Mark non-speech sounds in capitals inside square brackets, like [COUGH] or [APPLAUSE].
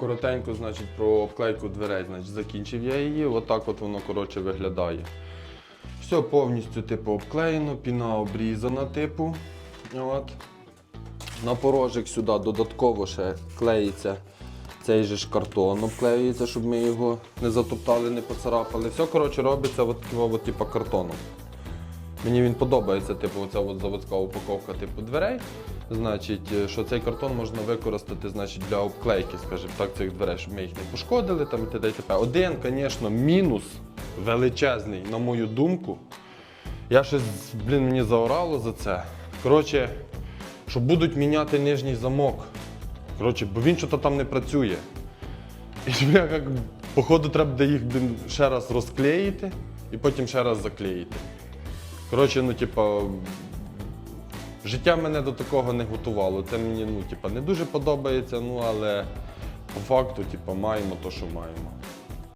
Коротенько, значить, про обклейку дверей, значить, закінчив я її. Отак от воно коротше виглядає. Все повністю типу обклеєно, піна обрізана, типу. От. На порожик сюди додатково ще клеїться цей же ж картон обклеюється, щоб ми його не затоптали, не поцарапали. Все коротше робиться от, такого от, типу, картоном. Мені він подобається, типу, оця от заводська упаковка типу дверей. Значить, е, що цей картон можна використати значить, для обклейки, скажімо так, цих дверей, щоб ми їх не пошкодили там і т.д. і т.п. Один, звісно, мінус величезний, на мою думку. Я щось, блін, мені заорало за це. Коротше, що будуть міняти нижній замок. Коротше, бо він що-то там не працює. І [LAUGHS] бля, як, походу, треба їх блін, ще раз розклеїти і потім ще раз заклеїти. Коротше, ну, типа, життя мене до такого не готувало. Це мені ну, типа, не дуже подобається, ну але по факту, типа, маємо то, що маємо.